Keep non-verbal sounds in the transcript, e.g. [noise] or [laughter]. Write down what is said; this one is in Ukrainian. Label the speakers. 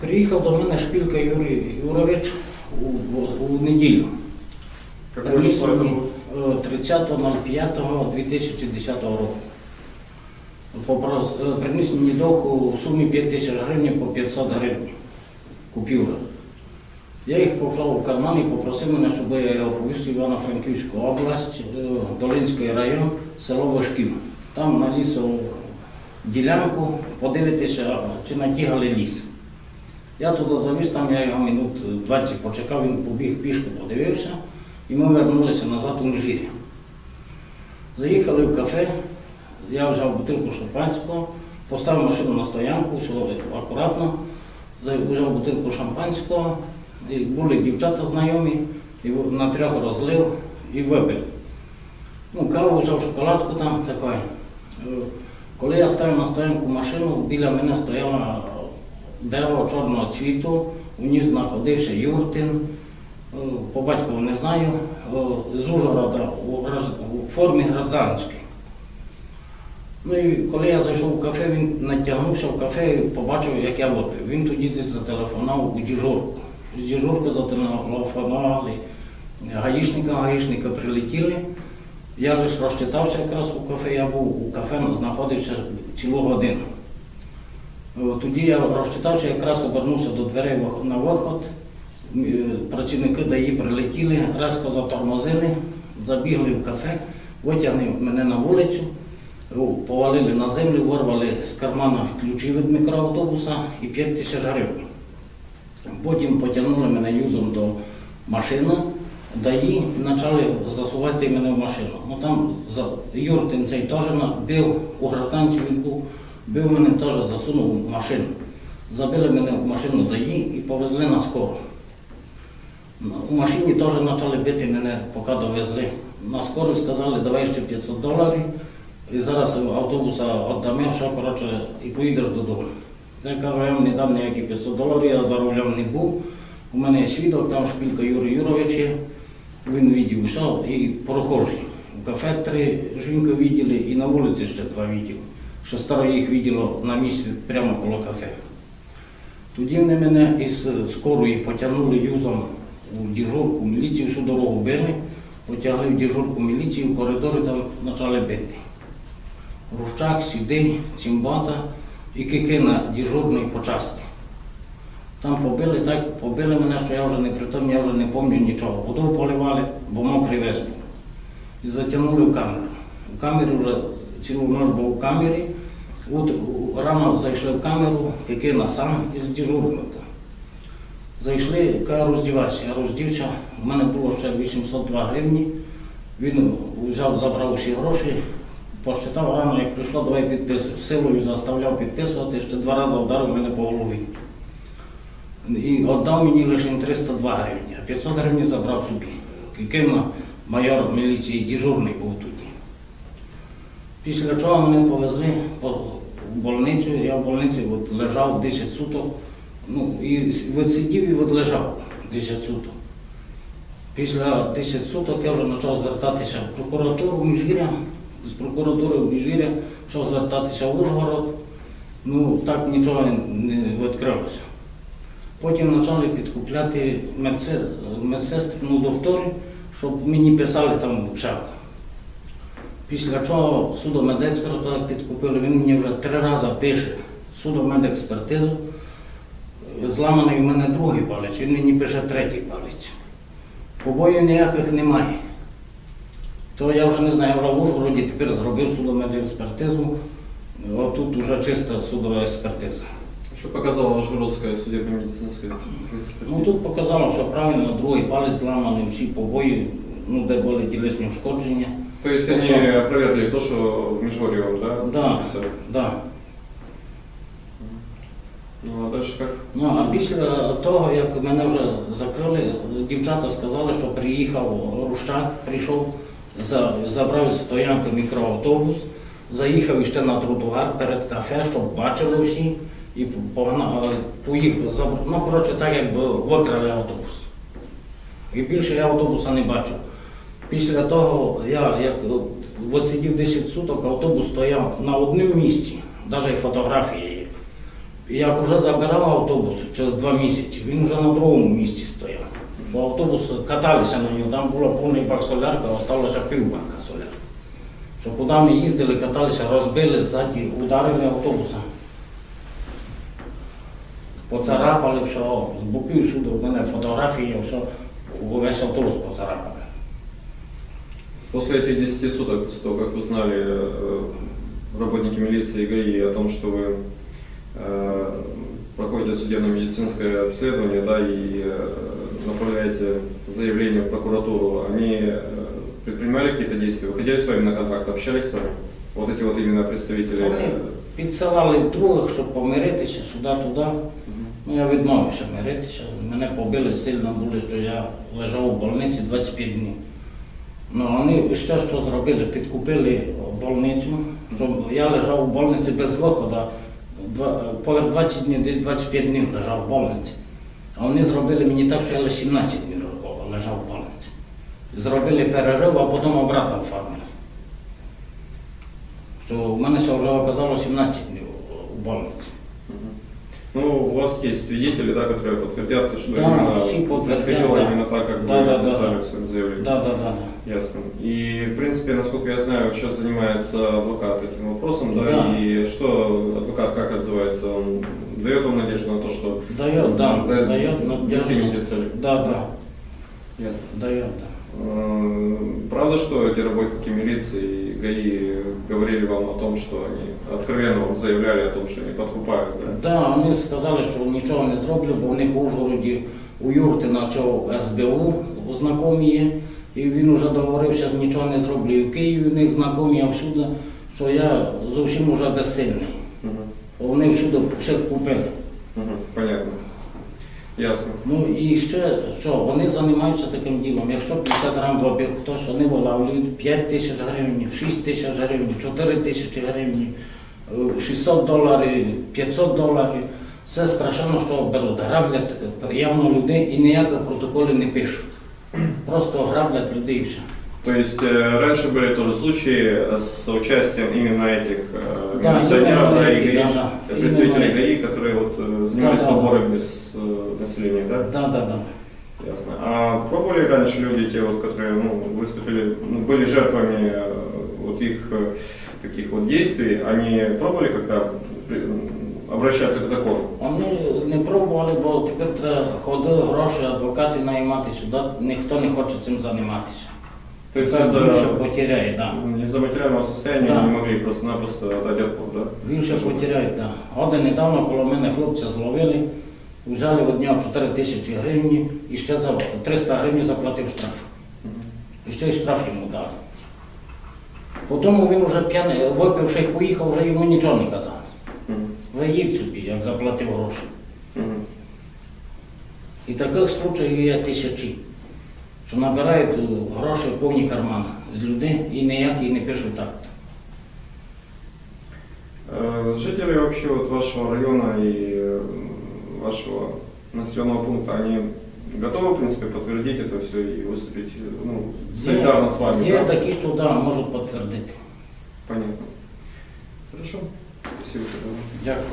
Speaker 1: Приїхав до мене шпілька Юрій Юрович у, у, неділю.
Speaker 2: Какое число это было?
Speaker 1: Е, 30.05.2010 року. Попрос, е, приніс мені довг у сумі 5 тисяч гривень по 500 гривень. Купюра. Я їх поклав у карман і попросив мене, щоб я в Івано-Франківську область, е, Долинський район, село Важків. Там на ділянку подивитися, чи натягали ліс. Я тут завіз, там я його минут 20 почекав, він побіг пішки, подивився, і ми вернулися назад у Міжгір'я. Заїхали в кафе, я взяв бутилку шампанського, поставив машину на стоянку, все акуратно, взяв бутилку шампанського, і були дівчата знайомі, і на трьох розлив і випив. Ну, каву взяв, шоколадку там таке. Е, Коли я ставив на стоянку машину, біля мене стояло дерево чорного цвіту, у ній знаходився Юртин, е, по батькові не знаю, е, з Ужгорода у, формі гражданській. Ну і коли я зайшов у кафе, він натягнувся в кафе і побачив, як я випив. Він тоді десь зателефонував у діжурку. З діжурки зателефонували гаїшника, гаїшника прилетіли. Я лише розчитався якраз у кафе, я був у кафе, знаходився цілу годину. О, Тоді я розчитався, якраз обернувся до дверей на виход. Е, Працівники ДАІ прилетіли, резко затормозили, забігли в кафе, витягли мене на вулицю, повалили на землю, вирвали з кармана ключі від мікроавтобуса і 5 тисяч гривень. Потім потягнули мене юзом до машини, ДАІ і почали засувати мене в машину. Ну там Юртин цей теж бив, у гражданці він був, бив мене теж засунув в машину. Забили мене в машину ДАІ і повезли на скору. У машині теж почали бити мене, поки довезли. На скору сказали, давай ще 500 доларів, і зараз автобуса віддамо, що коротше, і поїдеш додому. Я кажу, я вам не дам ніякі 500 доларів, я за рулем не був. У мене є свідок, там шпілька Юрій Юрович. Він відділ все і прохожий. У кафе три жінки відділи і на вулиці ще два відділи. Шестеро їх відділо на місці прямо коло кафе. Тоді вони мене із скорої потягнули юзом у дежурку, міліцію всю дорогу били, потягли в дежурку міліцію, в коридорі там почали бити. Рущак, Сідий, Цімбата і Кикина дежурний почасти. Там побили так, побили мене, що я вже не притом, я вже не пам'ятаю нічого. Воду поливали, бо мокрий весь був. І затягнули в камеру. У камері вже цілу ніч був в камері. От рано зайшли в камеру, Кикина сам із дежурним. Зайшли, каже, роздівайся. Я роздівся, у мене було ще 802 гривні. Він взяв, забрав усі гроші, посчитав рано, як прийшло, давай підписуй. Силою заставляв підписувати, ще два рази вдарив мене по голові. І віддав мені лише 302 гривні, а 500 гривень забрав собі. Кикина, майор міліції, дежурний був тоді. Після чого мене повезли в больницю, я в больниці от лежав 10 суток, ну і відсидів і відлежав 10 суток. Після 10 суток я вже почав звертатися в прокуратуру Міжгір'я, з прокуратури в Міжгір'я почав звертатися в Ужгород. Ну так нічого не відкрилося. Потім почали підкупляти медсе- медсестри, ну, докторів, щоб мені писали там взагалі. Після чого судомедексперта підкупили, він мені вже три рази пише судомедекспертизу. Зламаний в мене другий палець, він мені пише третій палець. Побоїв ніяких немає. То я вже не знаю, я вже в Ужгороді тепер зробив судомедекспертизу. Отут вже чиста судова експертиза.
Speaker 2: Что показала Ужгородская судебно-медицинская экспертиза?
Speaker 1: Ну тут показало, що правильно другий палець зламаний, всі побої, ну де були тілесні ушкодження.
Speaker 2: То есть они опровергли то, что в Межгорье да,
Speaker 1: Да.
Speaker 2: написали?
Speaker 1: Да.
Speaker 2: Ну а дальше как?
Speaker 1: Ну а після того, як мене вже закрили, дівчата сказали, що приїхав Рущак, прийшов, забрав з стоянки мікроавтобус, заїхав іще на тротуар перед кафе, щоб бачили всі, і погнав, поїхав, ну коротше, так якби викрали автобус. І більше я автобуса не бачив. Після того я як сидів 10 суток, автобус стояв на одному місці, навіть фотографії. Як вже забирав автобус через два місяці, він вже на другому місці стояв. Що автобус каталися на нього, там було повний бак солярка, осталося півбака солярки. Що куди ми їздили, каталися, розбили ззаді, ударили автобуса. Поцарапали, що з боків сюди в мене фотографії, що весь автобус поцарапали.
Speaker 2: После этих 10 суток, после того, как узнали э, работники милиции и ГАИ о том, что вы э, проходите судебно-медицинское обследование да, и э, направляете заявление в прокуратуру, они э, предпринимали какие-то действия, выходили с вами на контакт, общались с вами? Вот эти вот именно представители.
Speaker 1: Вони
Speaker 2: э,
Speaker 1: підсилали других, щоб помиритися сюди-туди. Ну, я відмовився миритися. Мене побили сильно були, що я лежав у больниці 25 днів. Ну, вони ще що зробили, підкупили больницю, щоб я лежав у больниці без виходу. Поверх 20 днів, десь 25 днів лежав в больниці. А вони зробили мені так, що я лише 17 днів лежав в больниці. Зробили перерив, а потім обратно оформили. Що в мене ще вже оказалось 17 днів у больниці.
Speaker 2: Ну, у вас есть свидетели, да, которые подтвердят, что
Speaker 1: Да,
Speaker 2: именно происходило И, в принципе, насколько я знаю, сейчас занимается адвокат этим вопросом, да,
Speaker 1: Да.
Speaker 2: и что адвокат как отзывается? Он дает вам надежду на то, что
Speaker 1: Дает, да,
Speaker 2: Да,
Speaker 1: дает надежду.
Speaker 2: достигнете цели?
Speaker 1: Да, да,
Speaker 2: Ясно.
Speaker 1: дает, да.
Speaker 2: Э, Правда, что эти работники милиции и ГАИ говорили вам о том, что они откровенно вам заявляли о том, что они подкупают, да?
Speaker 1: Да, вони сказали, що нічого не зроблю, бо в них у Ужгороді у Юрти почав СБУ знайомі є, І він вже договорився, що нічого не зроблю. І в Києві в них знайомі, а всюди, що я зовсім вже безсильний. Бо Вони всюди все купили.
Speaker 2: Мгм. Понятно. Ясно.
Speaker 1: Ну і ще що, вони займаються таким ділом. Якщо 50 грам вобіг, хтось вони вилавлюють 5 тисяч гривень, 6 тисяч гривень, 4 тисячі гривень, е, 600 доларів, 500 доларів. Це страшенно, що беруть. Граблять явно людей і ніяких протоколів не пишуть. [clears throat] Просто граблять людей і все.
Speaker 2: То есть э, раньше были тоже случаи э, с участием именно этих э,
Speaker 1: Да,
Speaker 2: милиционеров да, и гаиш-
Speaker 1: да, да.
Speaker 2: представителей ГАИ, которые вот, э, занимались
Speaker 1: Да, да, да.
Speaker 2: поборами с э, населения, да?
Speaker 1: Да, да, да.
Speaker 2: Ясно. А пробовали раньше люди, те, вот, которые ну, выступили, ну, были жертвами э, вот их э, таких вот действий, они пробовали как-то обращаться к закону?
Speaker 1: Вони не пробували, бо тепер треба ходи, гроші, адвокати наймати сюди. Ніхто не хоче цим займатися.
Speaker 2: То есть из-за,
Speaker 1: більше потеряє, так.
Speaker 2: Из-за материального состояния
Speaker 1: Да.
Speaker 2: не могли просто-напросто дать отпор, да?
Speaker 1: Більше потеряють, так. Один недавно коло мене хлопця зловили, взяли від нього 4 тисячі гривень і ще за 300 гривень заплатив штраф. І ще й штраф йому дали. Потім він вже п'яний, випивши поїхав, вже йому нічого не казав
Speaker 2: Мгм.
Speaker 1: Вже їдь собі, як заплатив гроші.
Speaker 2: Мгм.
Speaker 1: І таких случаїв є тисячі, що набирають е, гроші в повні кармани з людей і ніякі не пишуть акт.
Speaker 2: Э, Жители вообще вот вашего района и э, вашего населенного пункта, они готовы, в принципе, подтвердить это все и выступить э, ну, солидарно с вами?
Speaker 1: Є
Speaker 2: да?
Speaker 1: такі, що да, можуть підтвердити.
Speaker 2: Понятно. Хорошо.
Speaker 1: Дякую.